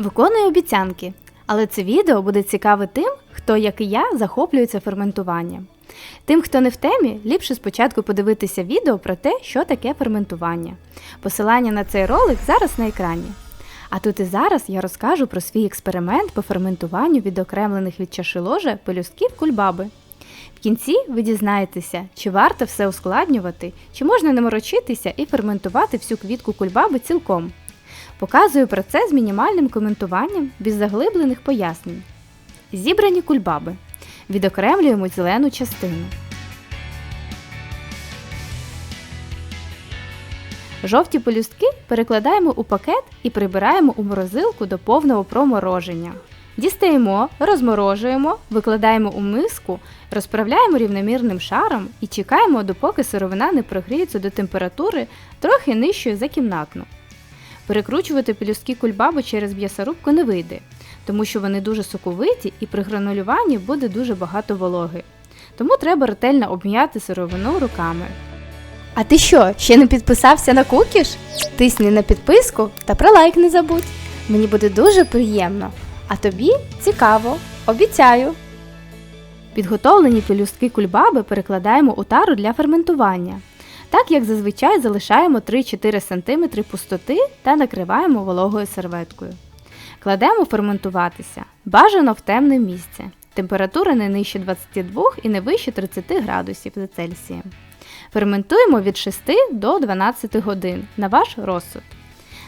Виконую обіцянки, але це відео буде цікаве тим, хто, як і я, захоплюється ферментуванням. Тим, хто не в темі, ліпше спочатку подивитися відео про те, що таке ферментування. Посилання на цей ролик зараз на екрані. А тут і зараз я розкажу про свій експеримент по ферментуванню відокремлених від чаши ложа пелюстків кульбаби. В кінці ви дізнаєтеся, чи варто все ускладнювати, чи можна не морочитися і ферментувати всю квітку кульбаби цілком. Показую процес мінімальним коментуванням без заглиблених пояснень. Зібрані кульбаби. Відокремлюємо зелену частину. Жовті пелюстки перекладаємо у пакет і прибираємо у морозилку до повного промороження. Дістаємо, розморожуємо, викладаємо у миску, розправляємо рівномірним шаром і чекаємо, допоки сировина не прогріється до температури трохи нижчої за кімнатну. Перекручувати пелюстки кульбаби через м'ясорубку не вийде, тому що вони дуже соковиті і при гранулюванні буде дуже багато вологи. Тому треба ретельно обм'яти сировину руками. А ти що, ще не підписався на кукіш? Тисни на підписку та про лайк не забудь. Мені буде дуже приємно. А тобі цікаво, обіцяю. Підготовлені пелюстки кульбаби перекладаємо у тару для ферментування. Так як зазвичай залишаємо 3-4 см пустоти та накриваємо вологою серветкою. Кладемо ферментуватися. Бажано в темне місце. Температура не нижче 22 і не вище 30 градусів за Цельсієм. Ферментуємо від 6 до 12 годин на ваш розсуд.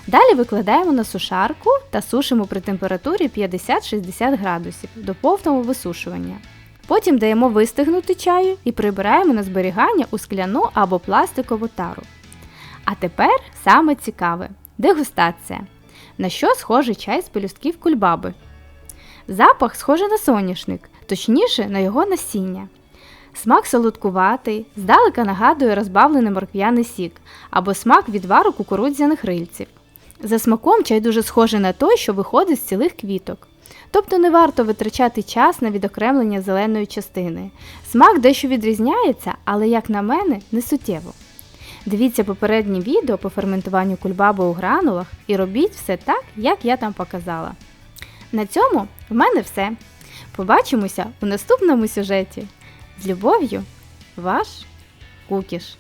Далі викладаємо на сушарку та сушимо при температурі 50-60 градусів до повного висушування. Потім даємо вистигнути чаю і прибираємо на зберігання у скляну або пластикову тару. А тепер саме цікаве дегустація. На що схожий чай з пелюстків кульбаби? Запах схожий на соняшник, точніше на його насіння. Смак солодкуватий, здалека нагадує розбавлений морквяний сік або смак відвару кукурудзяних рильців. За смаком чай дуже схожий на той, що виходить з цілих квіток. Тобто не варто витрачати час на відокремлення зеленої частини. Смак дещо відрізняється, але, як на мене, не суттєво. Дивіться попереднє відео по ферментуванню кульбаби у гранулах і робіть все так, як я там показала. На цьому в мене все. Побачимося у наступному сюжеті. З любов'ю, ваш Кукіш.